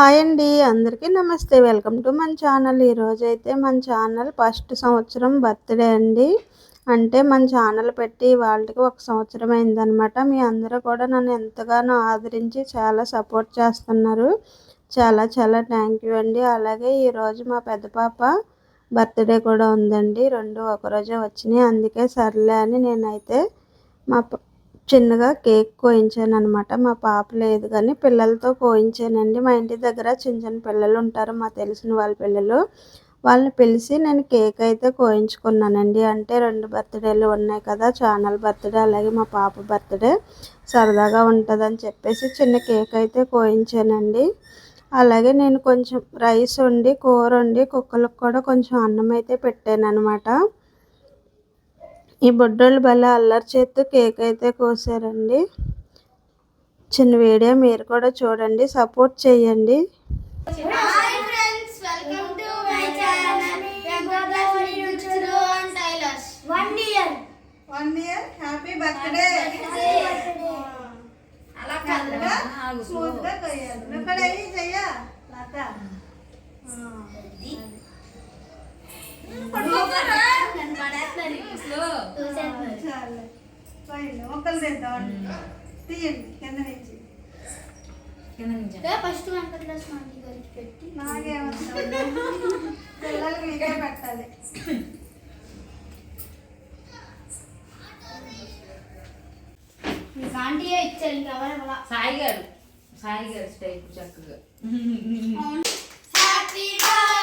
Hi అండి అందరికీ నమస్తే. వెల్కమ్ టు మన ఛానల్. ఈరోజు అయితే మన ఛానల్ ఫస్ట్ సంవత్సరం బర్త్డే అండి. అంటే మన ఛానల్ పెట్టి వాళ్ళకి ఒక సంవత్సరం అయిందనమాట. మీ అందరూ కూడా నన్ను ఎంతగానో ఆదరించి చాలా సపోర్ట్ చేస్తున్నారు. చాలా చాలా థ్యాంక్ యూ అండి. అలాగే ఈరోజు మా పెద్ద పాప బర్త్డే కూడా ఉందండి. రెండు ఒకరోజే వచ్చినాయి. అందుకే సర్లే అని నేనైతే మా చిన్నగా కేక్ కోయించాను అనమాట మా పాప లేదు కానీ పిల్లలతో కోయించానండి. మా ఇంటి దగ్గర చిన్న చిన్న పిల్లలు ఉంటారు మా తెలిసిన వాళ్ళ పిల్లలు. వాళ్ళని పిలిచి నేను కేక్ అయితే కోయించుకున్నానండి. అంటే రెండు బర్త్డేలు ఉన్నాయి కదా ఛానల్ బర్త్డే అలాగే మా పాప బర్త్డే సరదాగా ఉంటుందని చెప్పేసి చిన్న కేక్ అయితే కోయించానండి. అలాగే నేను కొంచెం రైస్ వండి కూర వండి కుక్కలకు కూడా కొంచెం అన్నం అయితే పెట్టాను అనమాట ఈ బుడ్డోళ్ళు భలే అల్లరి చేస్తూ కేక్ అయితే కోసారండి. చిన్న వీడియో మీరు కూడా చూడండి సపోర్ట్ చేయండి. చాలు పోయింది మొక్కలు తెద్దాం తీయండి కింద నుంచి ఫస్ట్ వెంకటేశ్వర స్వామి గారికి పెట్టి నాకేమవుతుంది పిల్లలు మీకే పెట్టాలి మీకు ఆంటీయే ఇచ్చారు ఇంకెవరు ఇవ్వాల సాయి గారు సాయి గారు స్టైల్ చక్కగా హ్యాపీ బర్త్డే హ్యాపీ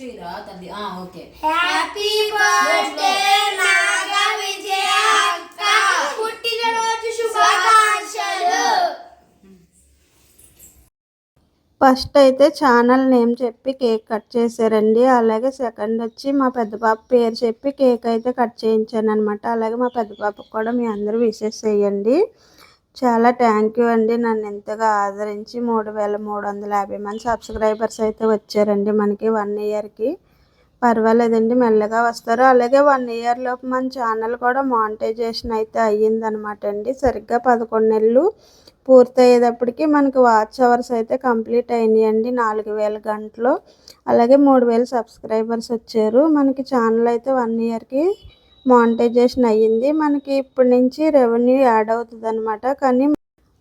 చేయరా తల్లి? ఆ okay. Happy birthday Naga Vijaya అక్క పుట్టినరోజు శుభాకాంక్షలు. ఫస్ట్ అయితే ఛానల్ నేమ్ చెప్పి కేక్ కట్ చేశారండి. అలాగే సెకండ్ వచ్చి మా పెద్ద పాప పేరు చెప్పి కేక్ అయితే కట్ చేయించాను అనమాట అలాగే మా పెద్ద పాపకు కూడా మీ అందరూ విషెస్ చేయండి. చాలా థ్యాంక్ యూ అండి. నన్ను ఎంతగా ఆదరించి మూడు వేల మూడు వందల యాభై మంది సబ్స్క్రైబర్స్ అయితే వచ్చారండి మనకి వన్ ఇయర్కి పర్వాలేదండి మెల్లగా వస్తారు. అలాగే వన్ ఇయర్ లోపు మన ఛానల్ కూడా మానిటైజేషన్ అయితే అయ్యిందనమాట అండి. సరిగ్గా పదకొండు నెలలు పూర్తయ్యేటప్పటికి మనకి వాచ్ అవర్స్ అయితే కంప్లీట్ అయినాయండి నాలుగు వేల గంటలు. అలాగే మూడు వేల సబ్స్క్రైబర్స్ వచ్చారు. మనకి ఛానల్ అయితే వన్ ఇయర్కి మానిటైజేషన్ అయ్యింది. మనకి ఇప్పటి నుంచి రెవెన్యూ యాడ్ అవుతుంది అనమాట కానీ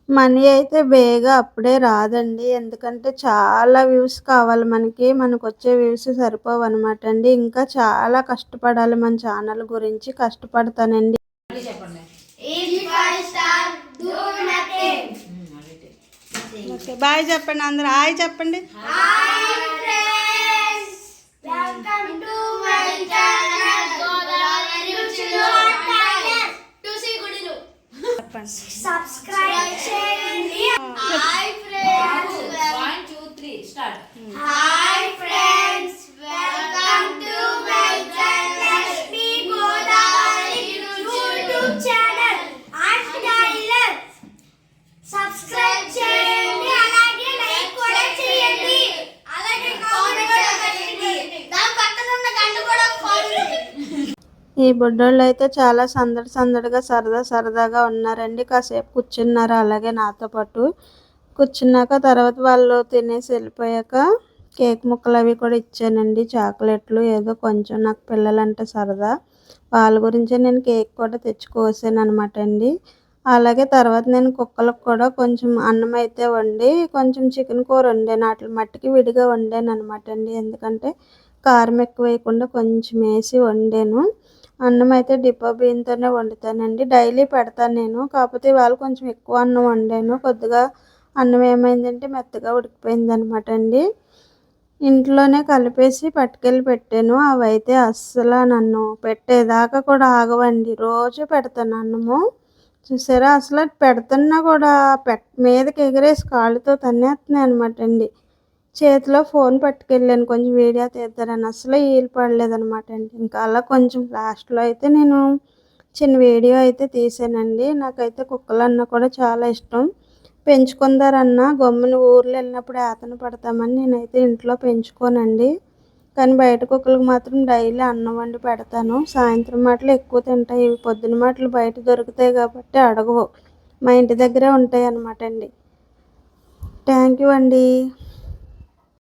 మనీ అయితే బేగా అప్పుడే రాదండి. ఎందుకంటే చాలా వ్యూస్ కావాలి మనకి. మనకు వచ్చే వ్యూస్ సరిపోవు అనమాట అండి. ఇంకా చాలా కష్టపడాలి మన ఛానల్ గురించి. కష్టపడతానండి. బాయ్ చెప్పండి అందరూ. హాయ్ చెప్పండి hi friends welcome to my channel Godavari రుచులు టుసి గుడిలు చెప్పండి సబ్స్క్రైబ్ చేయండి hi friends one two three start hi friends welcome to my channel me Godavari YouTube channel art tailor subscribe చేయండి అలాగే లైక్ కూడా చేయండి అలాగే కామెంట్ కూడా పెట్టండి దాని పక్కన ఉన్న గంట కూడా కామెంట్ ఈ బుడ్డోళ్ళు అయితే చాలా సందడి సందడిగా సరదా సరదాగా ఉన్నారండి. కాసేపు కూర్చున్నారు అలాగే నాతో పాటు. కూర్చున్నాక తర్వాత వాళ్ళు తినేసి వెళ్ళిపోయాక కేక్ ముక్కలు అవి కూడా ఇచ్చానండి. చాక్లెట్లు ఏదో కొంచెం నాకు పిల్లలంటే సరదా. వాళ్ళ గురించే నేను కేక్ కూడా తెచ్చుకోసాను అనమాట అండి. అలాగే తర్వాత నేను కుక్కలకు కూడా కొంచెం అన్నం అయితే వండి కొంచెం చికెన్ కూర వండాను. వాటి మట్టికి విడిగా వండాను అనమాట అండి. ఎందుకంటే కారం ఎక్కువ వేయకుండా కొంచెం వేసి వండాను. అన్నం అయితే డిపో బియ్యంతోనే వండుతానండి. డైలీ పెడతాను నేను. కాకపోతే ఇవాళ కొంచెం ఎక్కువ అన్నం వండాను. కొద్దిగా అన్నం ఏమైందంటే మెత్తగా ఉడికిపోయింది అనమాట అండి. ఇంట్లోనే కలిపేసి పట్టుకెళ్ళి పెట్టాను. అవి అయితే అస్సలు నన్ను పెట్టేదాకా కూడా ఆగవండి. రోజు పెడతాను అన్నము. చూసారా? అసలు పెడుతున్నా కూడా పెట్ మీదకి ఎగిరేసి కాళ్ళతో తన్నేస్తున్నాయి అనమాట అండి. చేతిలో ఫోన్ పట్టుకెళ్ళాను. కొంచెం వీడియో తీద్దారని. అసలు వీలు పడలేదనమాట అండి. ఇంకా అలా కొంచెం లాస్ట్లో అయితే నేను చిన్న వీడియో అయితే తీసానండి. నాకైతే కుక్కలు కూడా చాలా ఇష్టం. పెంచుకుందారన్నా గమ్మున ఊర్లో వెళ్ళినప్పుడు ఏతను పడతామని నేనైతే ఇంట్లో పెంచుకోనండి. కానీ బయట కుక్కలకు మాత్రం డైలీ అన్నం వండి పెడతాను. సాయంత్రం మాటలు ఎక్కువ తింటాయి పొద్దున మాటలు బయట దొరుకుతాయి కాబట్టి అడగవు. మా ఇంటి దగ్గరే ఉంటాయి అన్నమాట అండి. థ్యాంక్ యూ అండి.